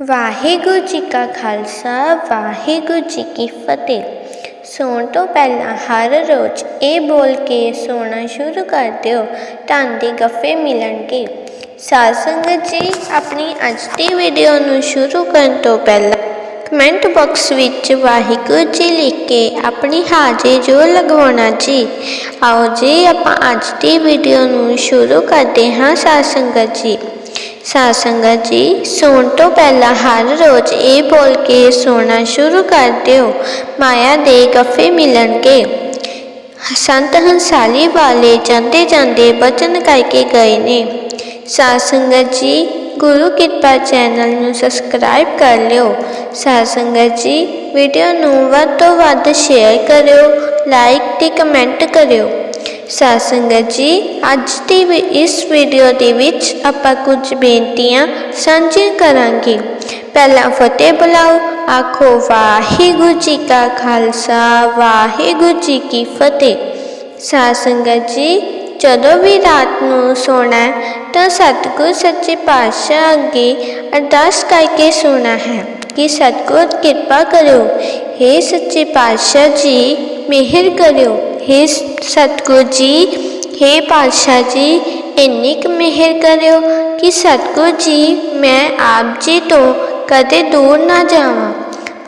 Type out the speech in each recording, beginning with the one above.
ਵਾਹਿਗੁਰੂ ਜੀ ਕਾ ਖਾਲਸਾ, ਵਾਹਿਗੁਰੂ ਜੀ ਕੀ ਫਤਿਹ। ਸੌਣ ਤੋਂ ਪਹਿਲਾਂ ਹਰ ਰੋਜ਼ ਇਹ ਬੋਲ ਕੇ ਸੌਣਾ ਸ਼ੁਰੂ ਕਰ ਦਿਓ, ਧਨ ਦੇ ਗੱਫੇ ਮਿਲਣਗੇ। ਸਾਧ ਸੰਗਤ ਜੀ, ਆਪਣੀ ਅੱਜ ਦੀ ਵੀਡੀਓ ਨੂੰ ਸ਼ੁਰੂ ਕਰਨ ਤੋਂ ਪਹਿਲਾਂ ਕਮੈਂਟ ਬਾਕਸ ਵਿੱਚ ਵਾਹਿਗੁਰੂ ਜੀ ਲਿਖ ਕੇ ਆਪਣੀ ਹਾਜ਼ਰੀ ਜੋ ਲਗਵਾਉਣਾ ਜੀ। ਆਓ ਜੀ, ਆਪਾਂ ਅੱਜ ਦੀ ਵੀਡੀਓ ਨੂੰ ਸ਼ੁਰੂ ਕਰਦੇ ਹਾਂ, ਸਾਧ ਸੰਗਤ ਜੀ। ਸਾਧ ਸੰਗਤ ਜੀ, ਸੌਣ ਤੋਂ ਪਹਿਲਾਂ ਹਰ ਰੋਜ਼ ਇਹ ਬੋਲ ਕੇ ਸੌਣਾ ਸ਼ੁਰੂ ਕਰ ਦਿਓ। ਮਾਇਆ ਦੇ ਗੱਫੇ ਮਿਲਣਗੇ। ਸੰਤ ਹੰਸਾਲੀ ਵਾਲੇ ਜਾਂਦੇ ਜਾਂਦੇ ਬਚਨ ਕਰਕੇ ਗਏ ਨੇ। ਸਾਧ ਸੰਗਤ ਜੀ, ਗੁਰੂ ਕਿਰਪਾ ਚੈਨਲ ਨੂੰ ਸਬਸਕ੍ਰਾਈਬ ਕਰ ਲਿਓ। ਸਾਧ ਸੰਗਤ ਜੀ, ਵੀਡੀਓ ਨੂੰ ਵੱਧ ਤੋਂ ਵੱਧ ਸ਼ੇਅਰ ਕਰਿਓ, ਲਾਈਕ ਤੇ ਕਮੈਂਟ ਕਰਿਓ। ਸਾਧ ਸੰਗਤ ਜੀ, ਅੱਜ ਦੀ ਵੀ- ਇਸ ਵੀਡੀਓ ਦੇ ਵਿੱਚ ਆਪਾਂ ਕੁਝ ਬੇਨਤੀਆਂ ਸਾਂਝੀਆਂ ਕਰਾਂਗੇ। ਪਹਿਲਾਂ ਫਤਿਹ ਬੁਲਾਓ, ਆਖੋ ਵਾਹਿਗੁਰੂ ਜੀ ਕਾ ਖਾਲਸਾ, ਵਾਹਿਗੁਰੂ ਜੀ ਕੀ ਫਤਿਹ। ਸਾਧ ਸੰਗਤ ਜੀ, ਜਦੋਂ ਵੀ ਰਾਤ ਨੂੰ ਸੋਣਾ ਤਾਂ ਸਤਿਗੁਰ ਸੱਚੇ ਪਾਤਸ਼ਾਹ ਅੱਗੇ ਅਰਦਾਸ ਕਰਕੇ ਸੋਣਾ ਹੈ ਕਿ ਸਤਿਗੁਰ ਕਿਰਪਾ ਕਰਿਓ हे ਸੱਚੇ ਪਾਤਸ਼ਾਹ ਜੀ, ਮਿਹਰ ਕਰਿਓ। हे ਸਤਿਗੁਰ ਜੀ हे ਪਾਤਸ਼ਾਹ ਜੀ ਇੰਨੀ ਕੁ ਮਿਹਰ ਕਰਿਓ ਕਿ ਸਤਿਗੁਰ ਜੀ ਮੈਂ ਆਪ ਜੀ ਤੋਂ ਕਦੇ ਦੂਰ ਨਾ ਜਾਵਾਂ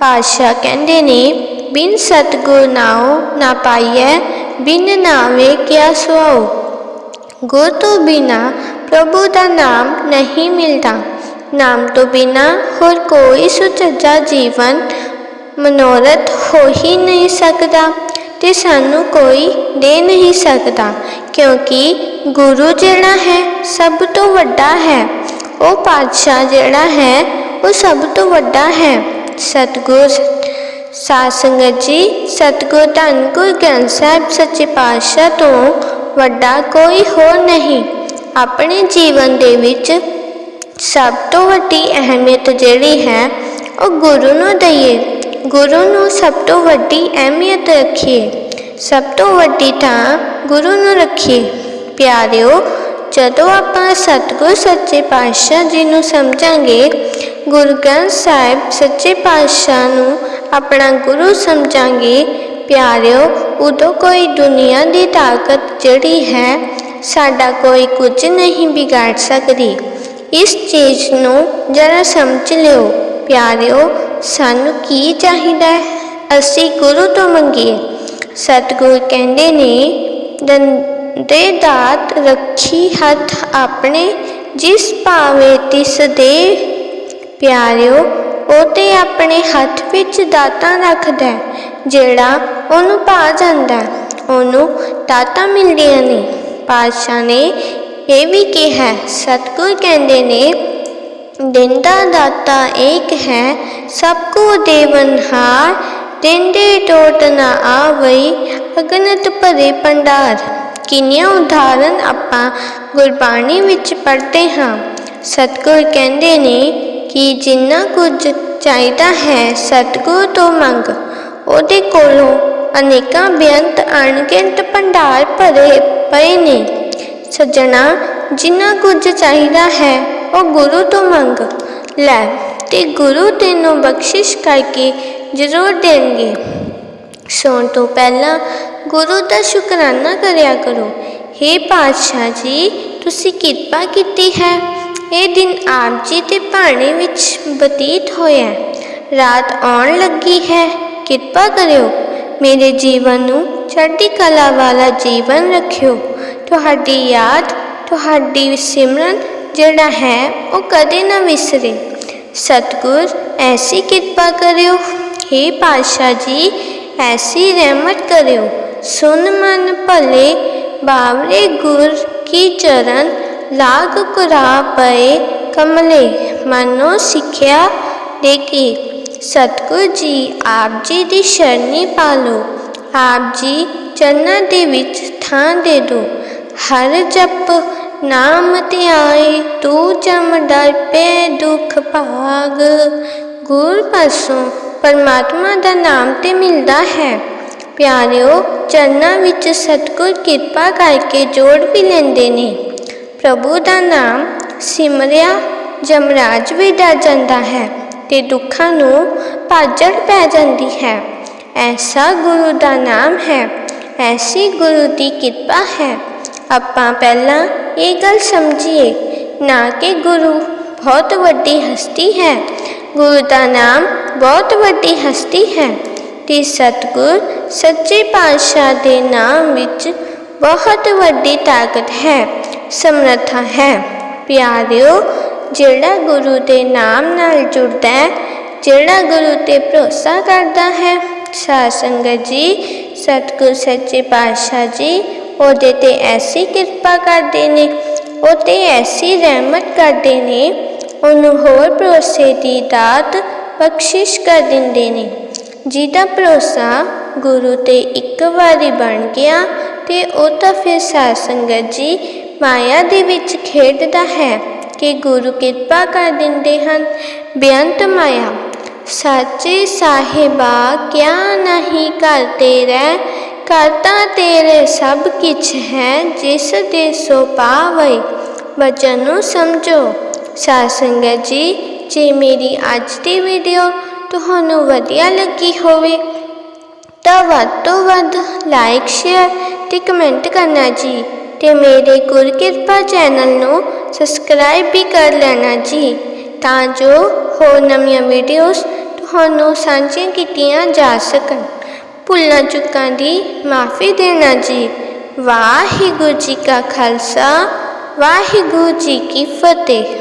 ਪਾਤਸ਼ਾਹ ਕਹਿੰਦੇ ਨੇ ਬਿਨ ਸਤਿਗੁਰ ਨਾਉ ਨਾ ਪਾਈਐ ਬਿਨ ਨਾਵੇ ਕਿਆ ਸੁਆਓ ਗੁਰ ਤੋਂ ਬਿਨਾ ਪ੍ਰਭੂ ਦਾ ਨਾਮ ਨਹੀਂ ਮਿਲਦਾ ਨਾਮ ਤੋਂ ਬਿਨਾ ਹੋਰ ਕੋਈ ਸੁਚੱਜਾ ਜੀਵਨ ਮਨੋਰਥ ਹੋ ਹੀ ਨਹੀਂ ਸਕਦਾ ਤੇ ਸਾਨੂੰ ਕੋਈ ਦੇ ਨਹੀਂ ਸਕਦਾ, ਕਿਉਂਕਿ ਗੁਰੂ ਜਿਹੜਾ ਹੈ ਸਭ ਤੋਂ ਵੱਡਾ ਹੈ। ਉਹ ਪਾਤਸ਼ਾਹ ਜਿਹੜਾ ਹੈ, ਉਹ ਸਭ ਤੋਂ ਵੱਡਾ ਹੈ। ਸਤਿਗੁਰ, ਸਾਧ ਸੰਗਤ ਜੀ, ਸਤਿਗੁਰ ਧੰਨ ਗੁਰੂ ਗ੍ਰੰਥ ਸਾਹਿਬ ਸੱਚੇ ਪਾਤਸ਼ਾਹ ਤੋਂ ਵੱਡਾ ਕੋਈ ਹੋਰ ਨਹੀਂ। ਆਪਣੇ ਜੀਵਨ ਦੇ ਵਿੱਚ ਸਭ ਤੋਂ ਵੱਡੀ ਅਹਿਮੀਅਤ ਜਿਹੜੀ ਹੈ, ਉਹ ਗੁਰੂ ਨੂੰ ਦਈਏ। ਗੁਰੂ ਨੂੰ ਸਭ ਤੋਂ ਵੱਡੀ ਅਹਿਮੀਅਤ ਰੱਖੀਏ। ਸਭ ਤੋਂ ਵੱਡੀ ਥਾਂ ਗੁਰੂ ਨੂੰ ਰੱਖੀਏ। ਪਿਆਰਿਓ, ਜਦੋਂ ਆਪਾਂ ਸਤਿਗੁਰ ਸੱਚੇ ਪਾਤਸ਼ਾਹ ਜੀ ਨੂੰ ਸਮਝਾਂਗੇ, ਗੁਰੂ ਗ੍ਰੰਥ ਸਾਹਿਬ ਸੱਚੇ ਪਾਤਸ਼ਾਹ ਨੂੰ ਆਪਣਾ ਗੁਰੂ ਸਮਝਾਂਗੇ, ਪਿਆਰਿਓ, ਉਦੋਂ ਕੋਈ ਦੁਨੀਆ ਦੀ ਤਾਕਤ ਜਿਹੜੀ ਹੈ, ਸਾਡਾ ਕੋਈ ਕੁਝ ਨਹੀਂ ਵਿਗਾੜ ਸਕਦੀ। ਇਸ ਚੀਜ਼ ਨੂੰ ਜਰਾ ਸਮਝ ਲਿਓ। ਪਿਆਰਿਓ ਸਾਨੂੰ ਕੀ ਚਾਹੀਦਾ ਹੈ? ਅਸੀਂ ਗੁਰੂ ਤੋਂ ਮੰਗੀਏ। ਸਤਿਗੁਰ ਕਹਿੰਦੇ ਨੇ, ਦੰਦੇ ਦਾਤ ਰੱਖੀ ਹੱਥ ਆਪਣੇ, ਜਿਸ ਭਾਵੇ ਤਿਸ ਦੇ। ਪਿਆਰਿਓ, ਉਹ ਤੇ ਆਪਣੇ ਹੱਥ ਵਿੱਚ ਦਾਤਾਂ ਰੱਖਦਾ ਜਿਹੜਾ ਉਹਨੂੰ ਪਾ ਜਾਂਦਾ ਉਹਨੂੰ ਦਾਤਾਂ ਮਿਲਦੀਆਂ ਨੇ। ਪਾਤਸ਼ਾਹ ਨੇ ਇਹ ਵੀ ਕਿਹਾ। ਸਤਿਗੁਰ ਕਹਿੰਦੇ ਨੇ ਦਿੰਦਾ ਦਾਤਾ ਏਕ ਹੈ, ਸਭ ਕੋ ਦੇਵਨਹਾਰ ਦਿੰਦੇ ਟੋਟ ਨਾ ਆਵਈ, ਅਗਨਤ ਭਰੇ ਭੰਡਾਰ। ਕਿੰਨੀਆਂ ਉਦਾਹਰਨ ਆਪਾਂ ਗੁਰਬਾਣੀ ਵਿੱਚ ਪੜ੍ਹਦੇ ਹਾਂ। ਸਤਿਗੁਰ ਕਹਿੰਦੇ ਨੇ ਕਿ ਜਿੰਨਾ ਕੁਝ ਚਾਹੀਦਾ ਹੈ ਸਤਿਗੁਰ ਤੋਂ ਮੰਗ। ਉਹਦੇ ਕੋਲੋਂ ਅਨੇਕਾਂ ਬੇਅੰਤ, ਅਣਗਿਣਤ ਭੰਡਾਰ ਭਰੇ ਪਏ ਨੇ। ਸੱਜਣਾ, ਜਿੰਨਾ ਕੁਝ ਚਾਹੀਦਾ ਹੈ ਉਹ ਗੁਰੂ ਤੋਂ ਮੰਗ, ਲੈ, ਤੇ ਗੁਰੂ ਤੈਨੂੰ ਬਖਸ਼ਿਸ਼ ਕਰਕੇ ਜ਼ਰੂਰ ਦੇਣਗੇ। ਸੌਣ ਤੋਂ ਪਹਿਲਾਂ ਗੁਰੂ ਦਾ ਸ਼ੁਕਰਾਨਾ ਕਰਿਆ ਕਰੋ। हे ਪਾਤਸ਼ਾਹ ਜੀ, ਤੁਸੀਂ ਕਿਰਪਾ ਕੀਤੀ ਹੈ। ਇਹ ਦਿਨ ਆਪ ਜੀ ਦੇ ਭਾਣੇ ਵਿੱਚ ਬਤੀਤ ਹੋਇਆ। ਰਾਤ ਆਉਣ ਲੱਗੀ ਹੈ। ਕਿਰਪਾ ਕਰਿਓ। ਮੇਰੇ ਜੀਵਨ ਨੂੰ ਚੜ੍ਹਦੀ ਕਲਾ ਵਾਲਾ ਜੀਵਨ ਰੱਖਿਓ। ਤੁਹਾਡੀ ਯਾਦ, ਤੁਹਾਡੀ ਸਿਮਰਨ ਜਿਹੜਾ ਹੈ, ਉਹ ਕਦੇ ਨਾ ਵਿਸਰੇ। ਸਤਿਗੁਰ, ਐਸੀ ਕਿਰਪਾ ਕਰਿਓ। हे ਪਾਤਸ਼ਾਹ ਜੀ, ਐਸੀ ਰਹਿਮਤ ਕਰਿਓ। ਸੁਨ ਮਨ ਭਲੇ ਬਾਵਰੇ ਗੁਰ ਕੀ ਚਰਨ ਲਾਗ ਕੁਰਾ ਪਏ ਕਮਲੇ। ਮਨੋ ਸਿੱਖਿਆ ਦੇ ਕੀ ਸਤਿਗੁਰ ਜੀ ਆਪ ਜੀ ਦੀ ਸ਼ਰਨੀ ਪਾਲੋ। ਆਪ ਜੀ ਚਰਨਾਂ ਦੇ ਵਿੱਚ ਥਾਂ ਦੇ ਦੋ। ਹਰ ਜਪ ਨਾਮ ਤੇ ਤੂੰ ਜਮ ਡਰ ਪੇ ਦੁਖ ਭਾਗ। ਗੁਰ ਪਾਸੋਂ ਪਰਮਾਤਮਾ ਦਾ ਨਾਮ ਤੇ ਮਿਲਦਾ ਹੈ। ਪਿਆਰਿਓ, ਚਰਨਾਂ ਵਿੱਚ ਸਤਿਗੁਰ ਕਿਰਪਾ ਕਰਕੇ ਜੋੜ ਵੀ ਲੈਂਦੇ ਨੇ। ਪ੍ਰਭੂ ਦਾ ਨਾਮ ਸਿਮਰਿਆ, ਜਮਰਾਜ ਵੀ ਡਰ ਜਾਂਦਾ ਹੈ ਤੇ ਦੁੱਖਾਂ ਨੂੰ ਭਾਜੜ ਪੈ ਜਾਂਦੀ ਹੈ। ਐਸਾ ਗੁਰੂ ਦਾ ਨਾਮ ਹੈ, ਐਸੀ ਗੁਰੂ ਦੀ ਕਿਰਪਾ ਹੈ। ਆਪਾਂ ਪਹਿਲਾਂ ਇਹ ਗੱਲ ਸਮਝੀਏ। ਨਾ ਕਿ ਗੁਰੂ ਬਹੁਤ ਵੱਡੀ ਹਸਤੀ ਹੈ। ਗੁਰੂ ਦਾ ਨਾਮ ਬਹੁਤ ਵੱਡੀ ਹਸਤੀ ਹੈ ਤੇ ਸਤਿਗੁਰ ਸੱਚੇ ਪਾਤਸ਼ਾਹ ਦੇ ਨਾਮ ਵਿੱਚ ਬਹੁਤ ਵੱਡੀ ਤਾਕਤ ਹੈ, ਸਮਰੱਥਾ ਹੈ। ਪਿਆਰਿਓ, ਜਿਹੜਾ ਗੁਰੂ ਦੇ ਨਾਮ ਨਾਲ ਜੁੜਦਾ ਹੈ, ਜਿਹੜਾ ਗੁਰੂ ਤੇ ਭਰੋਸਾ ਕਰਦਾ ਹੈ, ਸਾਧ ਸੰਗਤ ਜੀ, ਸਤਿਗੁਰ ਸੱਚੇ ਪਾਤਸ਼ਾਹ ਜੀ ਉਹਦੇ ਤੇ ਐਸੀ ਕਿਰਪਾ ਕਰਦੇ ਨੇ ਉਹ ਤੇ ਐਸੀ ਰਹਿਮਤ ਕਰਦੇ ਨੇ, ਉਹਨੂੰ ਹੋਰ ਭਰੋਸੇ ਦੀ ਦਾਤ ਬਖਸ਼ਿਸ਼ ਕਰ ਦਿੰਦੇ ਨੇ। ਜਿਹਦਾ ਭਰੋਸਾ ਗੁਰੂ ਤੇ ਇੱਕ ਵਾਰੀ ਬਣ ਗਿਆ ਤੇ ਉਹ ਤਾਂ ਫਿਰ ਸਾਧ ਸੰਗਤ ਜੀ ਮਾਇਆ ਦੇ ਵਿੱਚ ਖੇਡਦਾ ਹੈ ਕਿ ਗੁਰੂ ਕਿਰਪਾ ਕਰ ਦਿੰਦੇ ਹਨ। ਬੇਅੰਤ ਮਾਇਆ, ਸੱਚੇ ਸਾਹਿਬਾ, ਕਿਆ ਨਹੀਂ ਕਰਤੇ ਰਹਿ ਕਰਤਾ ਤੇਰੇ ਸਭ ਕਿਛ ਹੈ, ਜਿਸ ਦੇ ਸੋ ਪਾਵੇ ਬਚਨ ਨੂੰ ਸਮਝੋ। ਸਾਧ ਸੰਗਤ ਜੀ, ਜੇ ਮੇਰੀ ਅੱਜ ਦੀ ਵੀਡੀਓ ਤੁਹਾਨੂੰ ਵਧੀਆ ਲੱਗੀ ਹੋਵੇ, ਤਾਂ ਵੱਧ ਤੋਂ ਵੱਧ ਲਾਈਕ ਸ਼ੇਅਰ ਤੇ ਕਮੈਂਟ ਕਰਨਾ ਜੀ। ਤੇ ਮੇਰੇ ਗੁਰਕਿਰਪਾ ਚੈਨਲ ਨੂੰ ਸਬਸਕ੍ਰਾਈਬ ਵੀ ਕਰ ਲੈਣਾ ਜੀ, ਤਾਂ ਜੋ ਹੋਰ ਨਵੀਆਂ ਵੀਡੀਓਜ਼ ਤੁਹਾਨੂੰ ਸਾਂਝੀਆਂ ਕੀਤੀਆਂ ਜਾ ਸਕਣ। ਭੁੱਲਾਂ ਚੁੱਕਾਂ ਦੀ ਮਾਫੀ ਦੇਣਾ ਜੀ। ਵਾਹਿਗੁਰੂ ਜੀ ਕਾ ਖਾਲਸਾ ਵਾਹਿਗੁਰੂ ਜੀ ਕੀ ਫਤਿਹ।